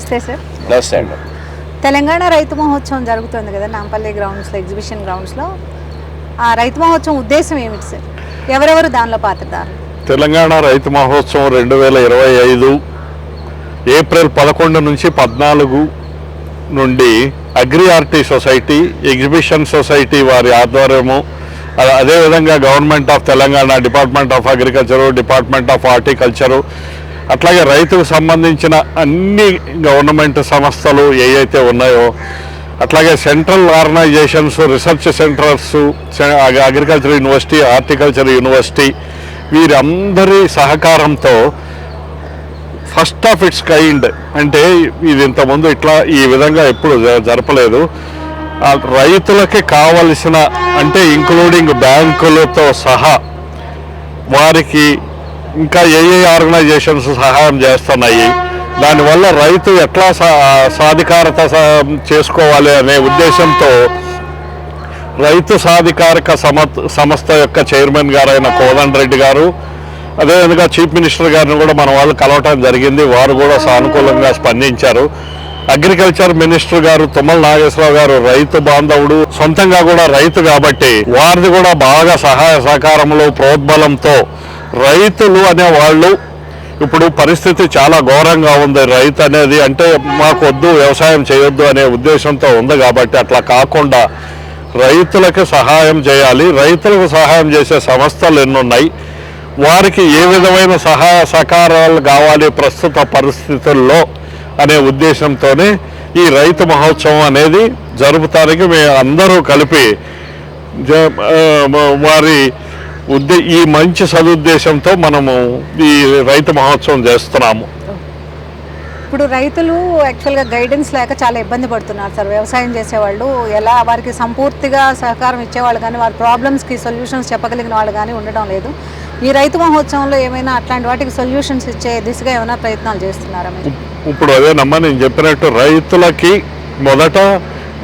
నమస్తే సార్ నమస్తే అండి. తెలంగాణ రైతు మహోత్సవం జరుగుతుంది కదా నాంపల్లి గ్రౌండ్స్లో ఎగ్జిబిషన్ గ్రౌండ్స్లో ఆ రైతు మహోత్సవం ఉద్దేశం ఏమిటి సార్ ఎవరెవరు దానిలో పాత్రదారులు తెలంగాణ రైతు మహోత్సవం రెండు వేల ఇరవై ఐదు ఏప్రిల్ పదకొండు నుంచి పద్నాలుగు నుండి అగ్రిఆర్టీ సొసైటీ ఎగ్జిబిషన్ సొసైటీ వారి ఆధ్వర్యము అదేవిధంగా government of Telangana department of agriculture department of horticulture అట్లాగే రైతుకు సంబంధించిన అన్ని గవర్నమెంట్ సంస్థలు ఏవైతే ఉన్నాయో అట్లాగే central organisations research centres agriculture university horticulture university వీరందరి సహకారంతో ఫస్ట్ ఆఫ్ ఇట్స్ కైండ్ అంటే ఇది ఇంతకుముందు ఇట్లా ఈ విధంగా ఎప్పుడు జ- జరపలేదు. రైతులకి కావలసిన అంటే ఇంక్లూడింగ్ బ్యాంకులతో సహా వారికి ఇంకా ఏ ఏ ఆర్గనైజేషన్స్ సహాయం చేస్తున్నాయి? దానివల్ల రైతు ఎట్లా సా సాధికారత చేసుకోవాలి అనే ఉద్దేశంతో రైతు సాధికారిక సమత్ సంస్థ యొక్క చైర్మన్ గారైన కోదండ రెడ్డి గారు అదేవిధంగా చీఫ్ మినిస్టర్ గారిని కూడా మన వాళ్ళు కలవటం జరిగింది. వారు కూడా సానుకూలంగా స్పందించారు. అగ్రికల్చర్ మినిస్టర్ గారు తుమ్మల నాగేశ్వరరావు గారు రైతు బాంధవుడు సొంతంగా కూడా రైతు కాబట్టి వారిది కూడా బాగా సహాయ సహకారంలో ప్రోద్బలంతో రైతులు అనే వాళ్ళు ఇప్పుడు పరిస్థితి చాలా ఘోరంగా ఉంది. రైతు అనేది అంటే మాకు వద్దు వ్యవసాయం చేయొద్దు అనే ఉద్దేశంతో ఉంది కాబట్టి అట్లా కాకుండా రైతులకు సహాయం చేయాలి. రైతులకు సహాయం చేసే సంస్థలు ఎన్నున్నాయి. వారికి ఏ విధమైన సహాయ సహకారాలు కావాలి ప్రస్తుత పరిస్థితుల్లో అనే ఉద్దేశంతోనే ఈ రైతు మహోత్సవం అనేది జరుపుతానికి మేము అందరూ కలిపి వారి ఉద్దే ఈ మంచి సదుద్దేశంతో మనము ఈ రైతు మహోత్సవం చేస్తున్నాము. ఇప్పుడు రైతులు యాక్చువల్గా గైడెన్స్ లేక చాలా ఇబ్బంది పడుతున్నారు సార్. వ్యవసాయం చేసేవాళ్ళు ఎలా వారికి సంపూర్తిగా సహకారం ఇచ్చేవాళ్ళు కానీ వారి ప్రాబ్లమ్స్కి సొల్యూషన్స్ చెప్పగలిగిన వాళ్ళు కానీ ఉండడం లేదు. ఈ రైతు మహోత్సవంలో ఏమైనా అట్లాంటి వాటికి సొల్యూషన్స్ ఇచ్చే దిశగా ఏమైనా ప్రయత్నాలు చేస్తున్నారా ఇప్పుడు అదేనమ్మా నేను చెప్పినట్టు రైతులకి మొదట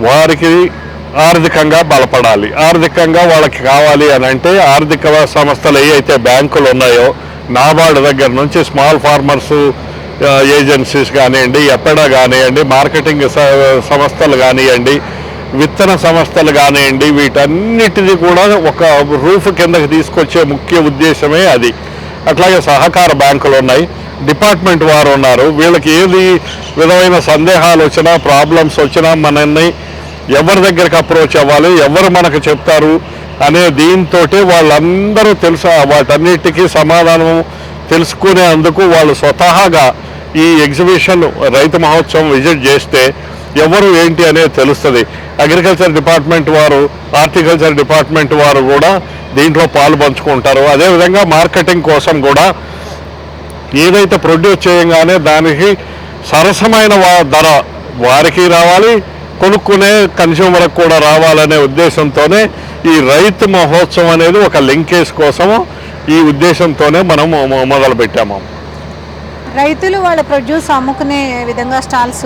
వారికి ఆర్థికంగా బలపడాలి. ఆర్థికంగా వాళ్ళకి కావాలి అని అంటే ఆర్థిక సంస్థలు ఏవైతే బ్యాంకులు ఉన్నాయో నాబార్డు దగ్గర నుంచి స్మాల్ ఫార్మర్స్ ఏజెన్సీస్ కానివ్వండి ఎప్పడా కానివ్వండి మార్కెటింగ్ సంస్థలు కానివ్వండి విత్తన సంస్థలు కానివ్వండి వీటన్నిటిది కూడా ఒక రూఫ్ కిందకి తీసుకొచ్చే ముఖ్య ఉద్దేశమే అది. అట్లాగే సహకార బ్యాంకులు ఉన్నాయి. డిపార్ట్మెంట్ వారు ఉన్నారు. వీళ్ళకి ఏది విధమైన సందేహాలు వచ్చినా ప్రాబ్లమ్స్ వచ్చినా మనల్ని ఎవరి దగ్గరికి అప్రోచ్ అవ్వాలి ఎవరు మనకు చెప్తారు అనే దీంతో వాళ్ళందరూ తెలుసు వాటన్నిటికీ సమాధానం తెలుసుకునేందుకు వాళ్ళు స్వతహాగా ఈ ఎగ్జిబిషన్ రైతు మహోత్సవం విజిట్ చేస్తే ఎవరు ఏంటి అనేది తెలుస్తుంది. అగ్రికల్చర్ డిపార్ట్మెంట్ వారు హార్టికల్చర్ డిపార్ట్మెంట్ వారు కూడా దీంట్లో పాలు పంచుకుంటారు. అదేవిధంగా మార్కెటింగ్ కోసం కూడా ఏదైతే ప్రొడ్యూస్ చేయగానే దానికి సరసమైన ధర వారికి రావాలి కొనుక్కునే కన్స్యూమర్కి కూడా రావాలనే ఉద్దేశంతోనే ఈ రైతు మహోత్సవం అనేది ఒక లింకేజ్ కోసము ఈ ఉద్దేశంతోనే మనం మొ- మొదలు పెట్టాము రైతులు వాళ్ళ ప్రొడ్యూస్ అమ్ముకునే విధంగా స్టాల్స్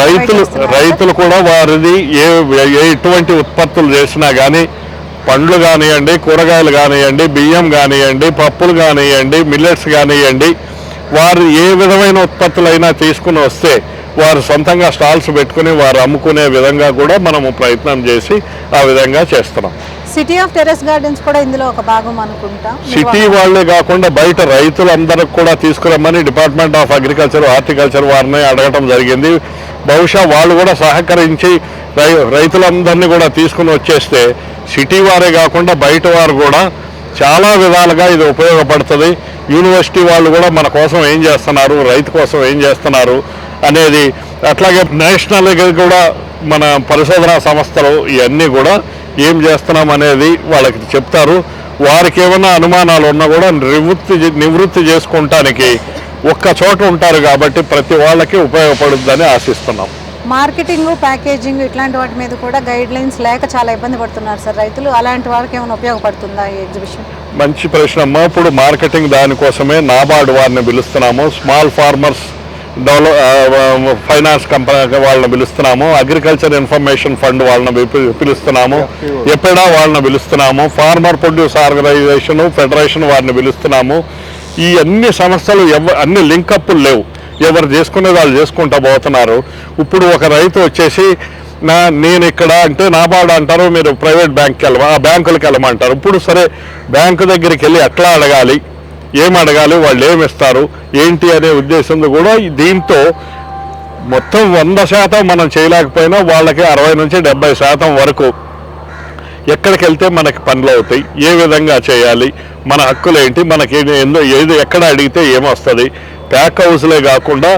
రైతులు రైతులు కూడా వారిది ఏ ఏ ఎటువంటి ఉత్పత్తులు చేసినా కానీ పండ్లు కానివ్వండి కూరగాయలు కానివ్వండి బియ్యం కానివ్వండి పప్పులు కానివ్వండి మిల్లెట్స్ కానివ్వండి వారు ఏ విధమైన ఉత్పత్తులైనా తీసుకుని వస్తే వారు సొంతంగా స్టాల్స్ పెట్టుకుని వారు అమ్ముకునే విధంగా కూడా మనము ప్రయత్నం చేసి ఆ విధంగా చేస్తున్నాం. సిటీ ఆఫ్ టెరెస్ గార్డెన్స్ కూడా ఇందులో ఒక భాగం అనుకుంటా. సిటీ వాళ్ళే కాకుండా బయట రైతులందరికి కూడా తీసుకురమ్మని డిపార్ట్మెంట్ ఆఫ్ అగ్రికల్చర్ హార్టికల్చర్ వారిని అడగటం జరిగింది. బహుశా వాళ్ళు కూడా సహకరించి రై రైతులందరినీ కూడా తీసుకుని వచ్చేస్తే సిటీ వారే కాకుండా బయట వారు కూడా చాలా విధాలుగా ఇది ఉపయోగపడుతుంది. యూనివర్సిటీ వాళ్ళు కూడా మన కోసం ఏం చేస్తున్నారు? రైతు కోసం ఏం చేస్తున్నారు? అనేది అట్లాగే నేషనల్ కూడా మన పరిశోధనా సంస్థలు ఇవన్నీ కూడా ఏం చేస్తున్నాం అనేది వాళ్ళకి చెప్తారు. వారికి ఏమైనా అనుమానాలు ఉన్నా కూడా నివృత్తి నివృత్తి చేసుకుంటానికి ఒక్క చోట ఉంటారు కాబట్టి ప్రతి వాళ్ళకి ఉపయోగపడుద్దని ఆశిస్తున్నాం. మార్కెటింగ్ ప్యాకేజింగ్ ఇట్లాంటి వాటి మీద కూడా గైడ్ లైన్స్ లేక చాలా ఇబ్బంది పడుతున్నారు సార్ రైతులు. అలాంటి వారికి ఏమైనా ఉపయోగపడుతుందా ఈ ఎగ్జిబిషన్ మంచి ప్రశ్న అమ్మా ఇప్పుడు మార్కెటింగ్ దానికోసమే నాబార్డు వారిని పిలుస్తున్నాము. Small farmers develop finance company వాళ్ళని పిలుస్తున్నాము. అగ్రికల్చర్ ఇన్ఫర్మేషన్ ఫండ్ వాళ్ళని పిలుస్తున్నాము. ఎప్పుడా వాళ్ళని పిలుస్తున్నాము. ఫార్మర్ ప్రొడ్యూస్ ఆర్గనైజేషన్ ఫెడరేషన్ వారిని పిలుస్తున్నాము. ఈ అన్ని సంస్థలు ఎవ అన్ని లింకప్లు లేవు. ఎవరు చేసుకునే వాళ్ళు చేసుకుంటా పోతున్నారు. ఇప్పుడు ఒక రైతు వచ్చేసి నా నేను ఇక్కడ అంటే నాబార్డు అంటారు మీరు ప్రైవేట్ బ్యాంక్కి వెళ్ళమా ఆ బ్యాంకులకు వెళ్ళమంటారు. ఇప్పుడు సరే బ్యాంకు దగ్గరికి వెళ్ళి ఎట్లా అడగాలి. ఏం అడగాలి వాళ్ళు ఏమి ఇస్తారు ఏంటి అనే ఉద్దేశంతో కూడా దీంతో మొత్తం వంద శాతం మనం చేయలేకపోయినా వాళ్ళకి అరవై నుంచి డెబ్బై శాతం వరకు ఎక్కడికి వెళ్తే మనకి పనులు అవుతాయి ఏ విధంగా చేయాలి మన హక్కులు ఏంటి మనకి ఏందో ఎందు ఏది ఎక్కడ అడిగితే ఏమొస్తుంది ప్యాక్ హౌస్లే కాకుండా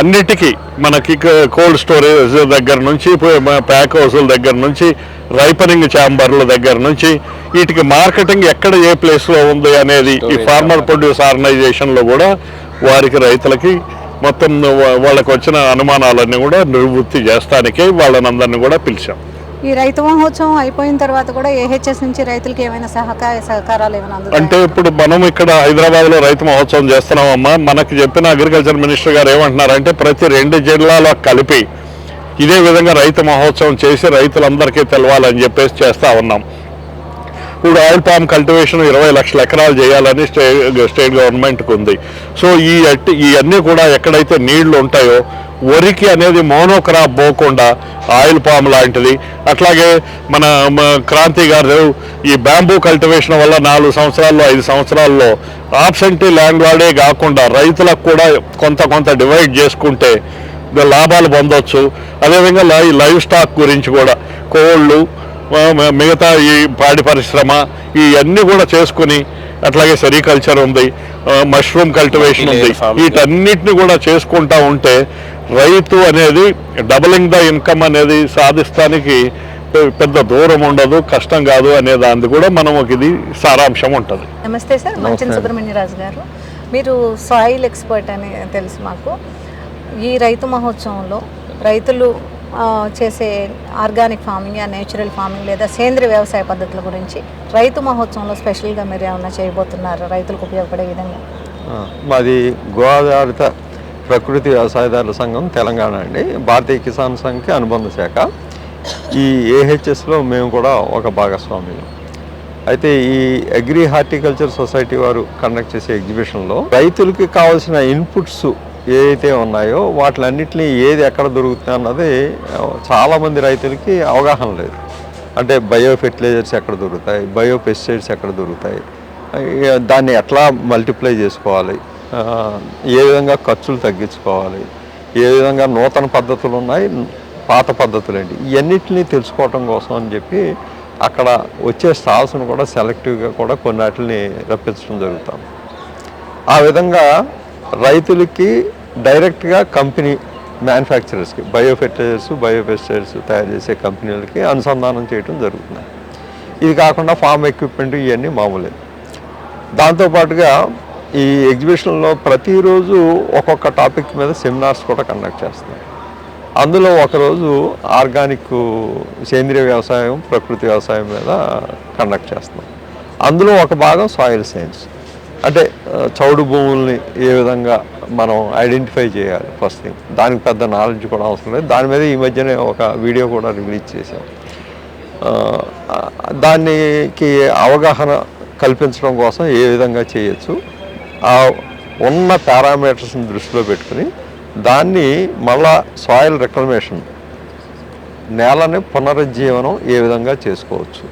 అన్నిటికీ మనకి కోల్డ్ స్టోరేజ్ దగ్గర నుంచి ప్యాక్ హౌస్ల దగ్గర నుంచి రైపనింగ్ ఛాంబర్ల దగ్గర నుంచి వీటికి మార్కెటింగ్ ఎక్కడ ఏ ప్లేస్లో ఉంది అనేది ఈ ఫార్మర్. ప్రొడ్యూస్ ఆర్గనైజేషన్లో కూడా వారికి రైతులకి మొత్తం వాళ్ళకి వచ్చిన అనుమానాలన్నీ కూడా నివృత్తి చేస్తానికే వాళ్ళనందరినీ కూడా పిలిచాం ఈ రైతు మహోత్సవం అయిపోయిన తర్వాత కూడా ఏహెచ్ఎస్ నుంచి రైతులకి ఏమైనా సహకార సహకారాలు ఏమైనా? అంటే ఇప్పుడు మనం ఇక్కడ హైదరాబాద్లో రైతు మహోత్సవం చేస్తున్నామమ్మా మనకు చెప్పిన అగ్రికల్చర్ మినిస్టర్ గారు ఏమంటున్నారంటే ప్రతి రెండు జిల్లాలో కలిపి ఇదే విధంగా రైతు మహోత్సవం చేసి రైతులందరికీ తెలవాలని చెప్పేసి చేస్తా ఉన్నాం ఇప్పుడు ఆయిల్ పామ్ కల్టివేషన్ ఇరవై లక్షల ఎకరాలు చేయాలని స్టే స్టేట్ గవర్నమెంట్కి ఉంది. సో ఈ ఇవన్నీ కూడా ఎక్కడైతే నీళ్ళు ఉంటాయో వరికి అనేది మోనోక్రాప్ పోకుండా ఆయిల్ పామ్ లాంటిది. అట్లాగే మన క్రాంతి గారు ఈ బ్యాంబూ కల్టివేషన్ వల్ల నాలుగు సంవత్సరాల్లో ఐదు సంవత్సరాల్లో ఆబ్సెంటీ ల్యాండ్ వాడే కాకుండా రైతులకు కూడా కొంత కొంత డివైడ్ చేసుకుంటే లాభాలు పొందొచ్చు. అదేవిధంగా లై లైవ్ స్టాక్ గురించి కూడా కోళ్ళు మిగతా ఈ పాడి పరిశ్రమ ఇవన్నీ కూడా చేసుకుని అట్లాగే సెరికల్చర్ ఉంది మష్రూమ్ కల్టివేషన్ ఉంది. వీటన్నిటిని కూడా చేసుకుంటా ఉంటే రైతు అనేది డబలింగ్ ద ఇన్కమ్ అనేది సాధిస్తానికి పెద్ద దూరం ఉండదు కష్టం కాదు అనే దాన్ని కూడా మనం ఒక ఇది సారాంశం ఉంటుంది నమస్తే సార్ మంచన్. సుబ్రహ్మణ్యరాజు గారు మీరు సాయిల్ ఎక్స్పర్ట్ అని తెలుసు మాకు ఈ రైతు మహోత్సవంలో రైతులు చేసే ఆర్గానిక్ ఫార్మింగ్ నేచురల్ ఫార్మింగ్ లేదా సేంద్రియ వ్యవసాయ పద్ధతుల గురించి రైతు మహోత్సవంలో స్పెషల్గా మీరు ఏమైనా చేయబోతున్నారు? రైతులకు ఉపయోగపడే విధంగా. మాది గోదావరిత ప్రకృతి వ్యవసాయదారుల సంఘం తెలంగాణ అండి. భారతీయ కిసాన్ సంఘకి అనుబంధ శాఖ. ఈ ఏహెచ్ఎస్లో మేము కూడా ఒక భాగస్వామ్యం అయితే ఈ అగ్రి హార్టికల్చర్ సొసైటీ వారు కండక్ట్ చేసే ఎగ్జిబిషన్లో రైతులకి కావాల్సిన ఇన్పుట్స్ ఏవైతే ఉన్నాయో వాటిలన్నింటినీ ఏది ఎక్కడ దొరుకుతుంది అన్నది చాలామంది రైతులకి అవగాహన లేదు. అంటే బయో ఫెర్టిలైజర్స్ ఎక్కడ దొరుకుతాయి బయో పెస్టిసైడ్స్ ఎక్కడ దొరుకుతాయి దాన్ని ఎట్లా మల్టిప్లై చేసుకోవాలి ఏ విధంగా ఖర్చులు తగ్గించుకోవాలి ఏ విధంగా నూతన పద్ధతులు ఉన్నాయి పాత పద్ధతులు ఏంటి ఇవన్నిటిని తెలుసుకోవటం కోసం అని చెప్పి అక్కడ వచ్చే స్టాల్స్ను కూడా సెలెక్టివ్గా కూడా కొన్నిటిని రప్పించడం జరుగుతాం. ఆ విధంగా రైతులకి డైరెక్ట్గా కంపెనీ మ్యానుఫ్యాక్చరర్స్కి బయోఫెర్టిలైజర్స్ ఫెర్టిలైజర్స్ తయారు చేసే కంపెనీలకి అనుసంధానం చేయడం జరుగుతుంది. ఇది కాకుండా ఫామ్ ఎక్విప్మెంట్ ఇవన్నీ మామూలే. దాంతోపాటుగా ఈ ఎగ్జిబిషన్లో ప్రతిరోజు ఒక్కొక్క టాపిక్ మీద సెమినార్స్ కూడా కండక్ట్ చేస్తున్నాం అందులో ఒకరోజు ఆర్గానిక్ సేంద్రియ వ్యవసాయం ప్రకృతి వ్యవసాయం మీద కండక్ట్ చేస్తున్నాం. అందులో ఒక భాగం సాయిల్ సైన్స్. అంటే చౌడు భూముల్ని ఏ విధంగా మనం ఐడెంటిఫై చేయాలి ఫస్ట్ థింగ్. దానికి పెద్ద నాలెడ్జ్ కూడా అవసరం లేదు. దాని మీద ఈ మధ్యనే ఒక వీడియో కూడా రిలీజ్ చేశాం. దానికి అవగాహన కల్పించడం కోసం ఏ విధంగా చేయొచ్చు ఆ ఉన్న పారామీటర్స్ని దృష్టిలో పెట్టుకుని దాన్ని మళ్ళా సాయిల్ రిక్లమేషన్ నేలని పునరుజ్జీవనం ఏ విధంగా చేసుకోవచ్చు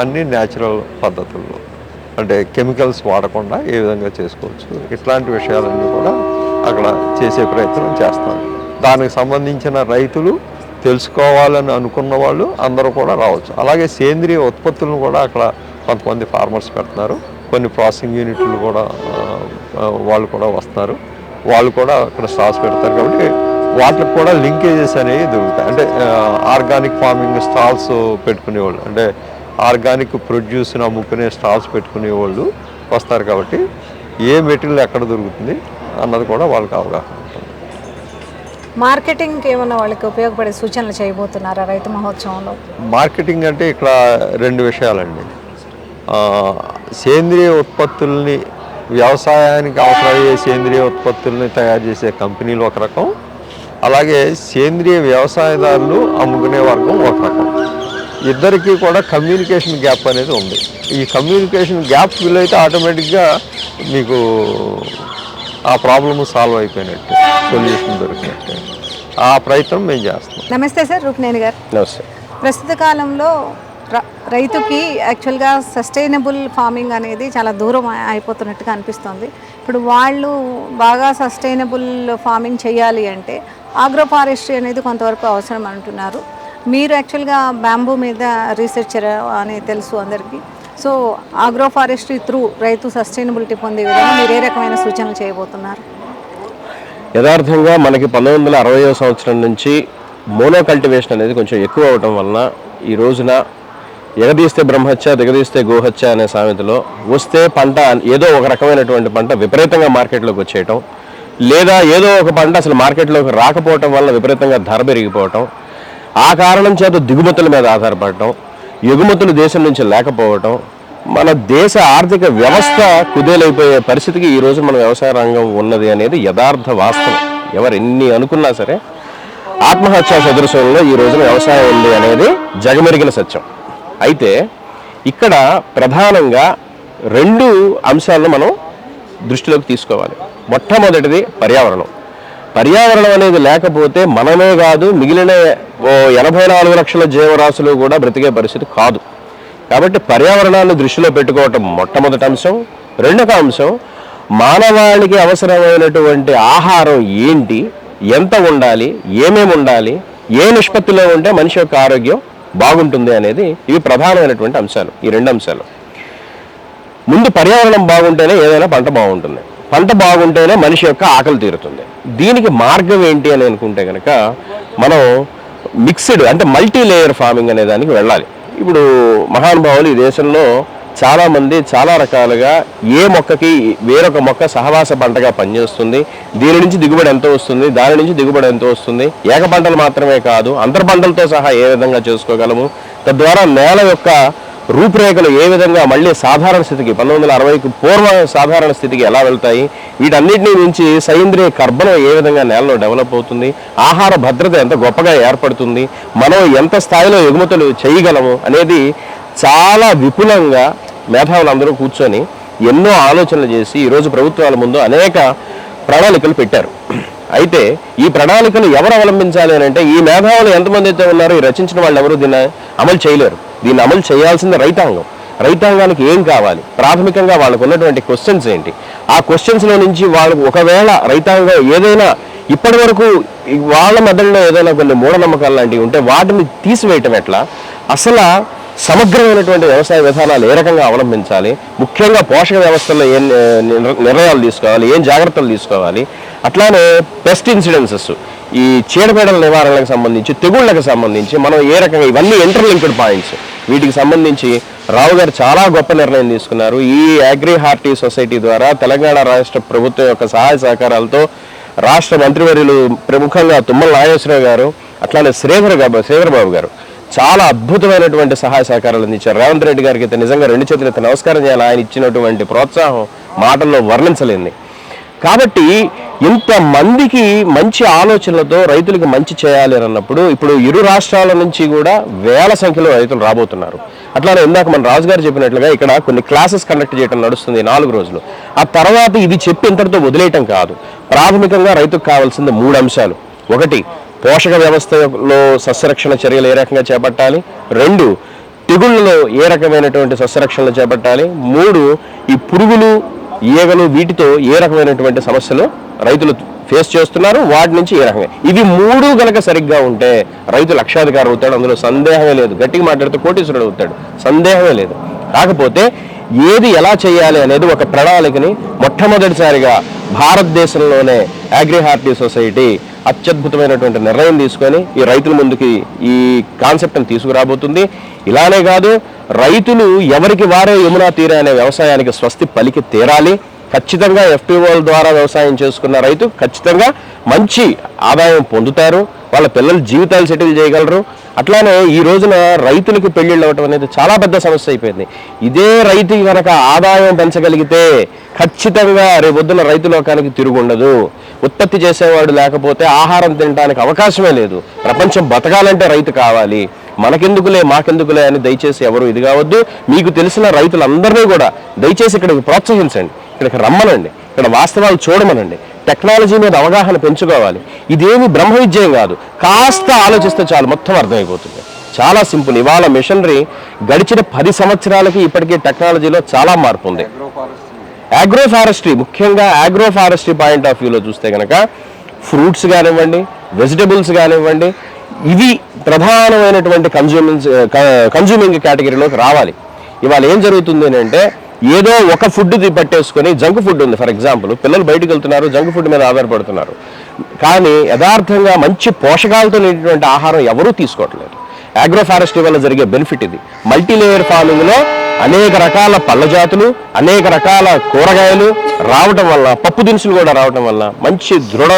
అన్ని న్యాచురల్ పద్ధతుల్లో. అంటే కెమికల్స్ వాడకుండా ఏ విధంగా చేసుకోవచ్చు. ఇట్లాంటి విషయాలన్నీ కూడా అక్కడ చేసే ప్రయత్నం చేస్తాను దానికి సంబంధించిన రైతులు తెలుసుకోవాలని అనుకున్న వాళ్ళు అందరూ కూడా రావచ్చు. అలాగే సేంద్రియ ఉత్పత్తులను కూడా అక్కడ కొంతమంది ఫార్మర్స్ పెడుతున్నారు. కొన్ని ప్రాసెసింగ్ యూనిట్లు కూడా వాళ్ళు కూడా వస్తారు వాళ్ళు కూడా అక్కడ స్టాల్స్ పెడతారు కాబట్టి వాటికి కూడా లింకేజెస్ అనేవి దొరుకుతాయి. అంటే ఆర్గానిక్ ఫార్మింగ్ స్టాల్స్ పెట్టుకునేవాళ్ళు. అంటే ఆర్గానిక్ ప్రొడ్యూస్ని అమ్ముకునే స్టాల్స్ పెట్టుకునే వాళ్ళు వస్తారు కాబట్టి ఏ మెటీరియల్ ఎక్కడ దొరుకుతుంది అన్నది కూడా వాళ్ళకి అవగాహన ఉంటుంది. మార్కెటింగ్ ఏమన్నా వాళ్ళకి ఉపయోగపడే సూచనలు చేయబోతున్నారా రైతు మహోత్సవంలో? మార్కెటింగ్ అంటే ఇక్కడ రెండు విషయాలండి. సేంద్రియ ఉత్పత్తుల్ని వ్యవసాయానికి అవసరమయ్యే సేంద్రియ ఉత్పత్తుల్ని తయారు చేసే కంపెనీలు ఒక రకం. అలాగే సేంద్రియ వ్యవసాయదారులు అమ్ముకునే వర్గం ఒక రకం. ఇద్దరికీ కూడా కమ్యూనికేషన్ గ్యాప్ అనేది ఉంది. ఈ కమ్యూనికేషన్ గ్యాప్ ఫిల్ అయితే ఆటోమేటిక్గా మీకు ఆ ప్రాబ్లమ్ సాల్వ్ అయిపోయినట్టు సొల్యూషన్ దొరికినట్టే. ఆ ప్రయత్నం మేము చేస్తాం నమస్తే సార్ రూపనేని గారు. నమస్తే. ప్రస్తుత కాలంలో ర- రైతుకి యాక్చువల్గా సస్టైనబుల్ ఫార్మింగ్ అనేది చాలా దూరం అయి- అయిపోతున్నట్టుగా అనిపిస్తుంది. ఇప్పుడు వాళ్ళు బాగా సస్టైనబుల్ ఫార్మింగ్ చేయాలి అంటే ఆగ్రో ఫారెస్ట్రీ అనేది కొంతవరకు అవసరం అంటున్నారు. మీరు యాక్చువల్గా బ్యాంబూ మీద రీసెర్చర్ అని తెలుసు అందరికీ. సో ఆగ్రో ఫారెస్ట్రీ త్రూ రైతు సస్టైనబిలిటీ పొందే విధంగా మీరు ఏ రకమైన సూచనలు చేయబోతున్నారు? యథార్థంగా మనకి పంతొమ్మిది వందల అరవయో సంవత్సరం నుంచి మోనో కల్టివేషన్ అనేది కొంచెం ఎక్కువ అవటం వలన ఈ రోజున ఎగదీస్తే బ్రహ్మహత్య దిగదీస్తే గోహత్య అనే సామెతలో వస్తే పంట ఏదో ఒక రకమైనటువంటి పంట విపరీతంగా మార్కెట్లోకి వచ్చేయటం లేదా ఏదో ఒక పంట అసలు మార్కెట్లోకి రాకపోవటం వల్ల విపరీతంగా ధర పెరిగిపోవటం ఆ కారణం చేత దిగుమతుల మీద ఆధారపడటం ఎగుమతులు దేశం నుంచి లేకపోవటం మన దేశ ఆర్థిక వ్యవస్థ కుదేలైపోయే పరిస్థితికి ఈ రోజు మన వ్యవసాయ రంగం ఉన్నది అనేది యథార్థ వాస్తవం. ఎవరు ఎన్ని అనుకున్నా సరే ఆత్మహత్యా సదృశ్యంలో ఈ రోజున వ్యవసాయం ఉంది అనేది జగమెరిగిన సత్యం. అయితే ఇక్కడ ప్రధానంగా రెండు అంశాలను మనం దృష్టిలోకి తీసుకోవాలి. మొట్టమొదటిది పర్యావరణం. పర్యావరణం అనేది లేకపోతే మనమే కాదు మిగిలిన ఓ ఎనభై నాలుగు లక్షల జీవరాశులు కూడా బ్రతికే పరిస్థితి కాదు. కాబట్టి పర్యావరణాన్ని దృష్టిలో పెట్టుకోవటం మొట్టమొదటి అంశం. రెండవ అంశం మానవాళికి అవసరమైనటువంటి ఆహారం ఏంటి? ఎంత ఉండాలి? ఏమేమి ఉండాలి? ఏ నిష్పత్తిలో ఉంటే మనిషి యొక్క ఆరోగ్యం బాగుంటుంది అనేది ఇవి ప్రధానమైనటువంటి అంశాలు. ఈ రెండు అంశాలు. ముందు పర్యావరణం బాగుంటేనే ఏదైనా పంట బాగుంటుంది. పంట బాగుంటేనే మనిషి యొక్క ఆకలి తీరుతుంది. దీనికి మార్గం ఏంటి అని అనుకుంటే కనుక మనం మిక్స్డ్ అంటే మల్టీ లేయర్ ఫార్మింగ్ అనే దానికి వెళ్ళాలి. ఇప్పుడు మహానుభావులు ఈ దేశంలో చాలామంది చాలా రకాలుగా ఏ మొక్కకి వేరొక మొక్క సహవాస పంటగా పనిచేస్తుంది దీని నుంచి దిగుబడి ఎంత వస్తుంది దాని నుంచి దిగుబడి ఎంత వస్తుంది ఏక పంటలు మాత్రమే కాదు అంతర పంటలతో సహా ఏ విధంగా చేసుకోగలము తద్వారా నేల యొక్క రూపురేఖలు ఏ విధంగా మళ్ళీ సాధారణ స్థితికి పంతొమ్మిది వందల అరవైకి పూర్వ సాధారణ స్థితికి ఎలా వెళ్తాయి? వీటన్నిటిని మించి సైంద్రియ కర్బనం ఏ విధంగా నేలలో డెవలప్ అవుతుంది? ఆహార భద్రత ఎంత గొప్పగా ఏర్పడుతుంది? మనం ఎంత స్థాయిలో ఎగుమతులు చేయగలము? అనేది చాలా విపులంగా మేధావులందరూ కూర్చొని ఎన్నో ఆలోచనలు చేసి ఈరోజు ప్రభుత్వాల ముందు అనేక ప్రణాళికలు పెట్టారు. అయితే ఈ ప్రణాళికలు ఎవరు అవలంబించాలి అని అంటే ఈ మేధావులు ఎంతమంది అయితే ఉన్నారో ఈ రచించిన వాళ్ళు ఎవరు దీన్ని అమలు చేయలేరు. దీన్ని అమలు చేయాల్సింది రైతాంగం. రైతాంగానికి ఏం కావాలి? ప్రాథమికంగా వాళ్ళకు ఉన్నటువంటి క్వశ్చన్స్ ఏంటి? ఆ క్వశ్చన్స్లో నుంచి వాళ్ళకు ఒకవేళ రైతాంగం ఏదైనా ఇప్పటి వరకు వాళ్ళ మధ్యలో ఏదైనా కొన్ని మూఢనమ్మకాలు లాంటివి ఉంటే వాటిని తీసివేయటం ఎట్లా? అసలు సమగ్రమైనటువంటి వ్యవసాయ విధానాలు ఏ రకంగా అవలంబించాలి? ముఖ్యంగా పోషక వ్యవస్థలో ఏం నిర్ణయాలు తీసుకోవాలి? ఏం జాగ్రత్తలు తీసుకోవాలి? అట్లానే పెస్ట్ ఇన్సిడెన్సెస్ ఈ చీడపీడల నివారణకు సంబంధించి తెగుళ్ళకు సంబంధించి మనం ఏ రకంగా ఇవన్నీ ఇంటర్లింక్డ్ పాయింట్స్ వీటికి సంబంధించి రావు గారు చాలా గొప్ప నిర్ణయం తీసుకున్నారు. ఈ అగ్రి హార్టీ సొసైటీ ద్వారా తెలంగాణ రాష్ట్ర ప్రభుత్వం యొక్క సహాయ సహకారాలతో రాష్ట్ర మంత్రివర్యులు ప్రముఖంగా తుమ్మల నాగేశ్వరరావు గారు అట్లానే శ్రీధర్ బాబు శ్రీధర్ బాబు గారు చాలా అద్భుతమైనటువంటి సహాయ సహకారాలు అందించారు. రేవంత్ రెడ్డి గారికి అయితే నిజంగా రెండు చేతులైతే నమస్కారం చేయాలి. ఆయన ఇచ్చినటువంటి ప్రోత్సాహం మాటల్లో వర్ణించలేంది కాబట్టి ఇంతమందికి మంచి ఆలోచనలతో రైతులకు మంచి చేయాలి అన్నప్పుడు ఇప్పుడు ఇరు రాష్ట్రాల నుంచి కూడా వేల సంఖ్యలో రైతులు రాబోతున్నారు. అట్లానే ఇందాక మన రాజుగారు చెప్పినట్లుగా ఇక్కడ కొన్ని క్లాసెస్ కండక్ట్ చేయడం నడుస్తుంది నాలుగు రోజులు. ఆ తర్వాత ఇది చెప్పి ఇంతటితో వదిలేయటం కాదు. ప్రాథమికంగా రైతుకు కావాల్సింది మూడు అంశాలు. ఒకటి పోషక వ్యవస్థలో సస్యరక్షణ చర్యలు ఏ రకంగా చేపట్టాలి? రెండు తెగుళ్ళలో ఏ రకమైనటువంటి సస్యరక్షణలు చేపట్టాలి? మూడు ఈ పురుగులు ఈగలు వీటితో ఏ రకమైనటువంటి సమస్యలు రైతులు ఫేస్ చేస్తున్నారు? వాటి నుంచి ఏ రకంగా ఇవి మూడు గనక సరిగ్గా ఉంటే రైతు లక్షాధికారి అవుతాడు అందులో సందేహమే లేదు. గట్టిగా మాట్లాడితే కోటీశ్వరుడు అవుతాడు. సందేహమే లేదు. కాకపోతే ఏది ఎలా చేయాలి అనేది ఒక ప్రణాళికని మొట్టమొదటిసారిగా భారతదేశంలోనే అగ్రిహార్టీ సొసైటీ అత్యద్భుతమైనటువంటి నిర్ణయం తీసుకొని ఈ రైతుల ముందుకి ఈ కాన్సెప్ట్ని తీసుకురాబోతుంది. ఇలానే కాదు రైతులు ఎవరికి వారే యమునా తీరే అనే వ్యవసాయానికి స్వస్తి పలికి తీరాలి. ఖచ్చితంగా ఎఫ్పిఓల ద్వారా వ్యవసాయం చేసుకున్న రైతు ఖచ్చితంగా మంచి ఆదాయం పొందుతారు. వాళ్ళ పిల్లల జీవితాలు సెటిల్ చేయగలరు. అట్లానే ఈ రోజున రైతులకు పెళ్ళిళ్ళు అవ్వటం అనేది చాలా పెద్ద సమస్య అయిపోయింది. ఇదే రైతు కనుక ఆదాయం పెంచగలిగితే ఖచ్చితంగా రేపొద్దున రైతు లోకానికి తిరుగుండదు ఉత్పత్తి చేసేవాడు లేకపోతే ఆహారం తినడానికి అవకాశమే లేదు. ప్రపంచం బతకాలంటే రైతు కావాలి. మనకెందుకులే మాకెందుకులే అని దయచేసి ఎవరు ఇది కావద్దు. మీకు తెలిసిన రైతులందరినీ కూడా దయచేసి ఇక్కడికి ప్రోత్సహించండి. ఇక్కడికి రమ్మనండి. ఇక్కడ వాస్తవాలు చూడమనండి. టెక్నాలజీ మీద అవగాహన పెంచుకోవాలి. ఇదేమి బ్రహ్మ విద్యం కాదు. కాస్త ఆలోచిస్తే చాలు మొత్తం అర్థమైపోతుంది. చాలా సింపుల్. ఇవాళ మిషనరీ గడిచిన పది సంవత్సరాలకి ఇప్పటికీ టెక్నాలజీలో చాలా మార్పు ఉంది. అగ్రో ఫారెస్ట్రీ ముఖ్యంగా అగ్రో ఫారెస్ట్రీ పాయింట్ ఆఫ్ వ్యూలో చూస్తే కనుక ఫ్రూట్స్ కానివ్వండి వెజిటబుల్స్ కానివ్వండి ఇవి ప్రధానమైనటువంటి కన్జ్యూమింగ్ కన్జ్యూమింగ్ కేటగిరీలోకి రావాలి. ఇవాళ ఏం జరుగుతుంది అంటే ఏదో ఒక ఫుడ్ పట్టేసుకొని జంక్ ఫుడ్ ఉంది. ఫర్ ఎగ్జాంపుల్ పిల్లలు బయటకు వెళ్తున్నారు జంక్ ఫుడ్ మీద ఆధారపడుతున్నారు. కానీ యథార్థంగా మంచి పోషకాలతో నిండినటువంటి ఆహారం ఎవరూ తీసుకోవట్లేదు. అగ్రో ఫారెస్ట్రీ వల్ల జరిగే బెనిఫిట్ ఇది. మల్టీలేయర్ ఫార్మింగ్లో అనేక రకాల పళ్ళ జాతులు అనేక రకాల కూరగాయలు రావటం వల్ల పప్పు దినుసులు కూడా రావటం వల్ల మంచి దృఢ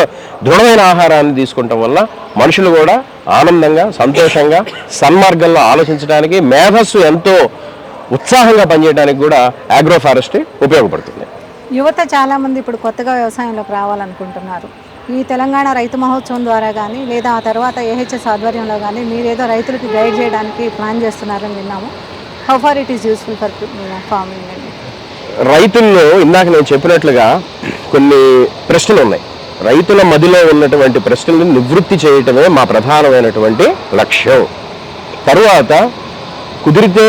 దృఢమైన ఆహారాన్ని తీసుకోవటం వల్ల మనుషులు కూడా ఆనందంగా సంతోషంగా సన్మార్గంలో ఆలోచించడానికి మేధస్సు ఎంతో ఉత్సాహంగా పనిచేయడానికి కూడా ఆగ్రోఫారెస్ట్రీ ఉపయోగపడుతుంది. యువత చాలామంది ఇప్పుడు కొత్తగా వ్యవసాయంలోకి రావాలనుకుంటున్నారు. ఈ తెలంగాణ రైతు మహోత్సవం ద్వారా కానీ లేదా ఆ తర్వాత ఏహెచ్ఎస్ ఆధ్వర్యంలో కానీ మీరేదో రైతులకు గైడ్ చేయడానికి ప్లాన్ చేస్తున్నారని విన్నాము. How far it is useful for farming అండి రైతుల్లో ఇందాక నేను చెప్పినట్లుగా కొన్ని ప్రశ్నలు ఉన్నాయి. రైతుల మదిలో ఉన్నటువంటి ప్రశ్నలను నివృత్తి చేయటమే మా ప్రధానమైనటువంటి లక్ష్యం. తరువాత కుదిరితే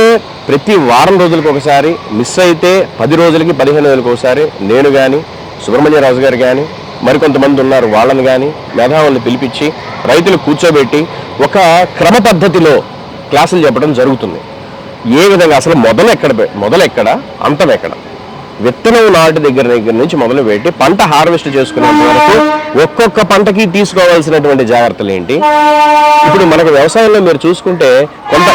ప్రతి వారం రోజులకు ఒకసారి మిస్ అయితే పది రోజులకి పదిహేను రోజులకు ఒకసారి నేను కానీ సుబ్రహ్మణ్యరాజు గారు కానీ మరికొంతమంది ఉన్నారు వాళ్ళని కానీ మేధావుల్ని పిలిపించి రైతులు కూర్చోబెట్టి ఒక క్రమ పద్ధతిలో క్లాసులు చెప్పడం జరుగుతుంది. ఏ విధంగా? అసలు మొదలు ఎక్కడ మొదలెక్కడ మొదలు ఎక్కడ? అంతం ఎక్కడ? విత్తనం నాటి దగ్గర దగ్గర నుంచి మొదలు పెట్టి పంట హార్వెస్ట్ చేసుకునే వరకు ఒక్కొక్క పంటకి తీసుకోవాల్సినటువంటి జాగ్రత్తలు ఏంటి? ఇప్పుడు మనకు వ్యవసాయంలో మీరు చూసుకుంటే కొంత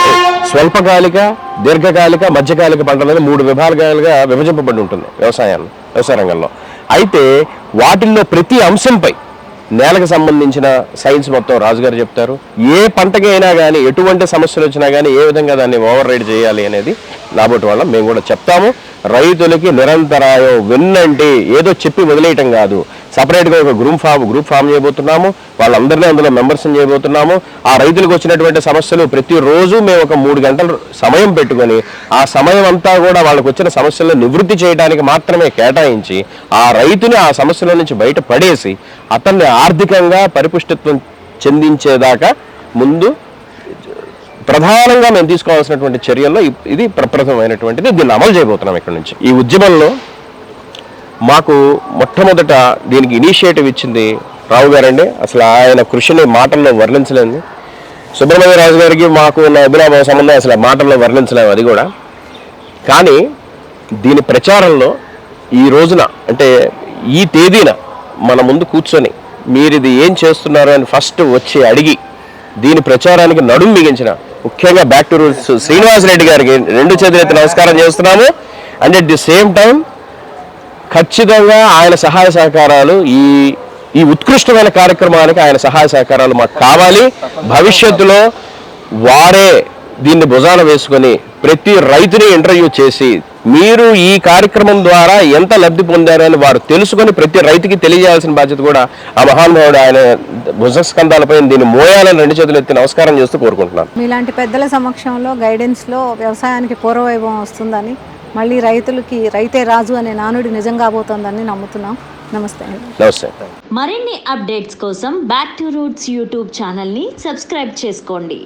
స్వల్పకాలిక దీర్ఘకాలిక మధ్యకాలిక పంటలని మూడు విభాగాలుగా విభజింపబడి ఉంటుంది వ్యవసాయాన్ని వ్యవసాయ రంగంలో. అయితే వాటిల్లో ప్రతి అంశంపై నేలకు సంబంధించిన సైన్స్ మొత్తం రాజుగారు చెప్తారు. ఏ పంటకి అయినా కానీ ఎటువంటి సమస్యలు వచ్చినా కానీ ఏ విధంగా దాన్ని ఓవర్ రైడ్ చేయాలి అనేది నాబోటి వాళ్ళం. మేము కూడా చెప్తాము. రైతులకి నిరంతరాయం విన్నంటే ఏదో చెప్పి వదిలేయటం కాదు. సపరేట్గా ఒక గ్రూప్ ఫామ్ గ్రూప్ ఫామ్ చేయబోతున్నాము. వాళ్ళందరినీ అందులో మెంబర్స్ చేయబోతున్నాము. ఆ రైతులకు వచ్చినటువంటి సమస్యలు ప్రతిరోజు మేము ఒక మూడు గంటలు సమయం పెట్టుకొని ఆ సమయం అంతా కూడా వాళ్ళకు వచ్చిన సమస్యలను నివృత్తి చేయడానికి మాత్రమే కేటాయించి ఆ రైతుని ఆ సమస్యల నుంచి బయట పడేసి అతన్ని ఆర్థికంగా పరిపుష్టిత్వం చెందించేదాకా ముందు ప్రధానంగా మేము తీసుకోవాల్సినటువంటి చర్యల్లో ఇది ప్రప్రథమైనటువంటిది దీన్ని అమలు చేయబోతున్నాం ఇక్కడ నుంచి. ఈ ఉద్యమంలో మాకు మొట్టమొదట దీనికి ఇనిషియేటివ్ ఇచ్చింది రావు గారండి. అసలు ఆయన కృషిని మాటల్లో వర్ణించలేదు సుబ్రహ్మణ్య రాజు గారికి మాకు ఉన్న అభిరామ సంబంధం అసలు మాటల్లో వర్ణించలేము అది కూడా. కానీ దీని ప్రచారంలో ఈ రోజున అంటే ఈ తేదీన మన ముందు కూర్చొని మీరు ఇది ఏం చేస్తున్నారు అని ఫస్ట్ వచ్చి అడిగి దీని ప్రచారానికి నడుం మిగించిన ముఖ్యంగా బ్యాక్ టు రూట్స్ శ్రీనివాసరెడ్డి గారికి రెండు చేతులైతే నమస్కారం చేస్తున్నాము. And at the same time ఖచ్చితంగా ఆయన సహాయ సహకారాలు ఈ ఈ ఉత్కృష్టమైన కార్యక్రమానికి ఆయన సహాయ సహకారాలు మాకు కావాలి. భవిష్యత్తులో వారే దీన్ని భుజాన వేసుకొని ప్రతి రైతుని ఇంటర్వ్యూ చేసి మీరు ఈ కార్యక్రమం ద్వారా ఎంత లబ్ధి పొందారని వారు తెలుసుకొని ప్రతి రైతుకి తెలియజేయాల్సిన బాధ్యత కూడా ఆ మహానుభావుడు ఆయన భుజస్కంధాలపై దీన్ని మోయాలని రెండు చేతులు ఎత్తి నమస్కారం చేస్తూ కోరుకుంటున్నాను. మీలాంటి పెద్దల సమక్షంలో గైడెన్స్లో వ్యవసాయానికి పూర్వవైభవం వస్తుందని మళ్ళీ రైతులకి రైతే రాజు అనే నానుడి నిజం కాబోతోందని నమ్ముతున్నాం. నమస్తే అండి. నమస్తే. మరిన్ని అప్డేట్స్ కోసం బ్యాక్ టు రూట్స్ యూట్యూబ్ ఛానల్ని సబ్స్క్రైబ్ చేసుకోండి.